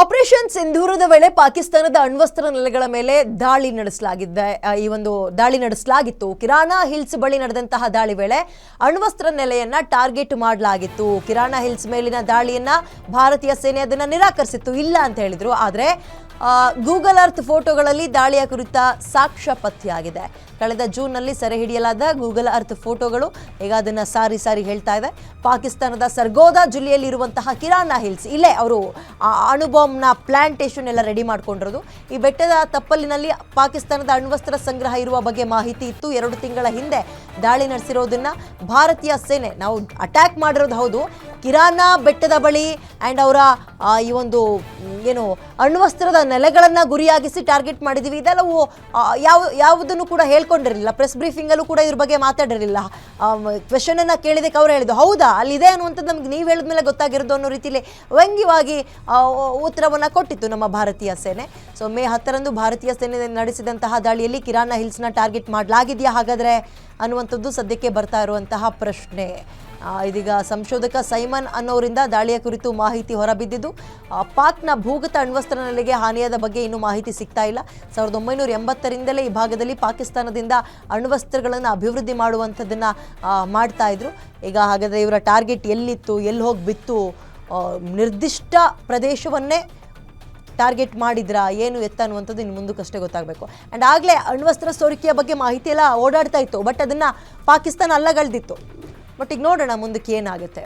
Operation ಸಿಂಧೂರದ ವೇಳೆ ಪಾಕಿಸ್ತಾನದ ಅಣ್ವಸ್ತ್ರ ನೆಲೆಗಳ ಮೇಲೆ ದಾಳಿ ನಡೆಸಲಾಗಿದೆ. ಈ ಒಂದು ದಾಳಿ ನಡೆಸಲಾಗಿತ್ತು. ಕಿರಾಣಾ ಹಿಲ್ಸ್ ಬಳಿ ನಡೆದಂತಹ ದಾಳಿ ವೇಳೆ ಅಣ್ವಸ್ತ್ರ ನೆಲೆಯನ್ನ ಟಾರ್ಗೆಟ್ ಮಾಡಲಾಗಿತ್ತು. ಕಿರಾಣಾ ಹಿಲ್ಸ್ ಮೇಲಿನ ದಾಳಿಯನ್ನ ಭಾರತೀಯ ಸೇನೆ ಅದನ್ನ ನಿರಾಕರಿಸಿತ್ತು. ಇಲ್ಲ ಅಂತ ಹೇಳಿದ್ರು. ಆದ್ರೆ ಗೂಗಲ್ ಅರ್ತ್ ಫೋಟೋಗಳಲ್ಲಿ ದಾಳಿಯ ಕುರಿತ ಸಾಕ್ಷ್ಯ ಪತ್ತೆಯಾಗಿದೆ ಕಳೆದ ಜೂನ್ನಲ್ಲಿ ಸೆರೆ ಹಿಡಿಯಲಾದ ಗೂಗಲ್ ಅರ್ತ್ ಫೋಟೋಗಳು ಈಗ ಅದನ್ನು ಸಾರಿ ಸಾರಿ ಹೇಳ್ತಾ ಇದೆ. ಪಾಕಿಸ್ತಾನದ ಸರ್ಗೋದಾ ಜಿಲ್ಲೆಯಲ್ಲಿ ಇರುವಂತಹ ಕಿರಾನಾ ಹಿಲ್ಸ್, ಇಲ್ಲೇ ಅವರು ಅಣುಬಾಂಬ್ನ ಪ್ಲಾಂಟೇಶನ್ ಎಲ್ಲ ರೆಡಿ ಮಾಡ್ಕೊಂಡಿರೋದು. ಈ ಬೆಟ್ಟದ ತಪ್ಪಲಿನಲ್ಲಿ ಪಾಕಿಸ್ತಾನದ ಅಣ್ವಸ್ತ್ರ ಸಂಗ್ರಹ ಇರುವ ಬಗ್ಗೆ ಮಾಹಿತಿ ಇತ್ತು. ಎರಡು ತಿಂಗಳ ಹಿಂದೆ ದಾಳಿ ನಡೆಸಿರೋದನ್ನು ಭಾರತೀಯ ಸೇನೆ, ನಾವು ಅಟ್ಯಾಕ್ ಮಾಡಿರೋದು ಹೌದು. ಕಿರಾನಾ ಬೆಟ್ಟದ ಬಳಿ ಆ್ಯಂಡ್ ಅವರ ಈ ಒಂದು, ಏನು ಅಣ್ವಸ್ತ್ರದ ನೆಲೆಗಳನ್ನು ಗುರಿಯಾಗಿಸಿ ಟಾರ್ಗೆಟ್ ಮಾಡಿದ್ದೀವಿ ಇದೆಲ್ಲವೂ ಯಾವ, ಯಾವುದನ್ನು ಕೂಡ ಹೇಳ್ಕೊಂಡಿರಲಿಲ್ಲ. ಪ್ರೆಸ್ ಬ್ರೀಫಿಂಗಲ್ಲೂ ಕೂಡ ಇದ್ರ ಬಗ್ಗೆ ಮಾತಾಡಿರಲಿಲ್ಲ. ಕ್ವೆಶನನ್ನು ಕೇಳಿದಕ್ಕೆ ಅವ್ರು ಹೇಳಿದ್ದು ಹೌದಾ? ಅಲ್ಲಿದೆ ಅನ್ನುವಂಥದ್ದು ನಮ್ಗೆ ನೀವು ಹೇಳಿದ್ಮೇಲೆ ಗೊತ್ತಾಗಿರೋದು ಅನ್ನೋ ರೀತಿಯಲ್ಲಿ ವ್ಯಂಗ್ಯವಾಗಿ ಉತ್ತರವನ್ನು ಕೊಟ್ಟಿತ್ತು ನಮ್ಮ ಭಾರತೀಯ ಸೇನೆ. ಸೊ ಮೇ ಹತ್ತರಂದು ಭಾರತೀಯ ಸೇನೆ ನಡೆಸಿದಂತಹ ದಾಳಿಯಲ್ಲಿ ಕಿರಾನ ಹಿಲ್ಸ್ನ ಟಾರ್ಗೆಟ್ ಮಾಡಲಾಗಿದೆಯಾ ಹಾಗಾದರೆ? ಅನ್ನುವಂಥದ್ದು ಸದ್ಯಕ್ಕೆ ಬರ್ತಾ ಇರುವಂತಹ ಪ್ರಶ್ನೆ. ಇದೀಗ ಸಂಶೋಧಕ ಸೈಮನ್ ಅನ್ನೋರಿಂದ ದಾಳಿಯ ಕುರಿತು ಮಾಹಿತಿ ಹೊರಬಿದ್ದಿದ್ದು ಪಾಕ್ನ ಭೂಗತ ಅಣ್ವಸ್ತ್ರ ನೆಲೆಗೆ ಹಾನಿಯಾದ ಬಗ್ಗೆ ಇನ್ನೂ ಮಾಹಿತಿ ಸಿಗ್ತಾ ಇಲ್ಲ. ಸಾವಿರದ ಒಂಬೈನೂರ ಎಂಬತ್ತರಿಂದಲೇ ಈ ಭಾಗದಲ್ಲಿ ಪಾಕಿಸ್ತಾನದಿಂದ ಅಣ್ವಸ್ತ್ರಗಳನ್ನು ಅಭಿವೃದ್ಧಿ ಮಾಡುವಂಥದ್ದನ್ನು ಮಾಡ್ತಾ ಇದ್ರು. ಈಗ ಹಾಗಾದರೆ ಇವರ ಟಾರ್ಗೆಟ್ ಎಲ್ಲಿತ್ತು, ಎಲ್ಲಿ ಹೋಗಿ ಬಿತ್ತು ನಿರ್ದಿಷ್ಟ ಪ್ರದೇಶವನ್ನೇ ಟಾರ್ಗೆಟ್ ಮಾಡಿದ್ರಾ, ಏನು ಎತ್ತ ಅನ್ನುವಂಥದ್ದು ಇನ್ನು ಮುಂದಕ್ಕಷ್ಟೇ ಗೊತ್ತಾಗಬೇಕು. ಆ್ಯಂಡ್ ಆಗಲೇ ಅಣ್ವಸ್ತ್ರ ಸೋರಿಕೆಯ ಬಗ್ಗೆ ಮಾಹಿತಿ ಎಲ್ಲ ಓಡಾಡ್ತಾ ಇತ್ತು ಬಟ್ ಅದನ್ನು ಪಾಕಿಸ್ತಾನ ಅಲ್ಲಗಳ್ದಿತ್ತು. ಬಟ್ ಈಗ ನೋಡೋಣ ಮುಂದಕ್ಕೆ ಏನಾಗುತ್ತೆ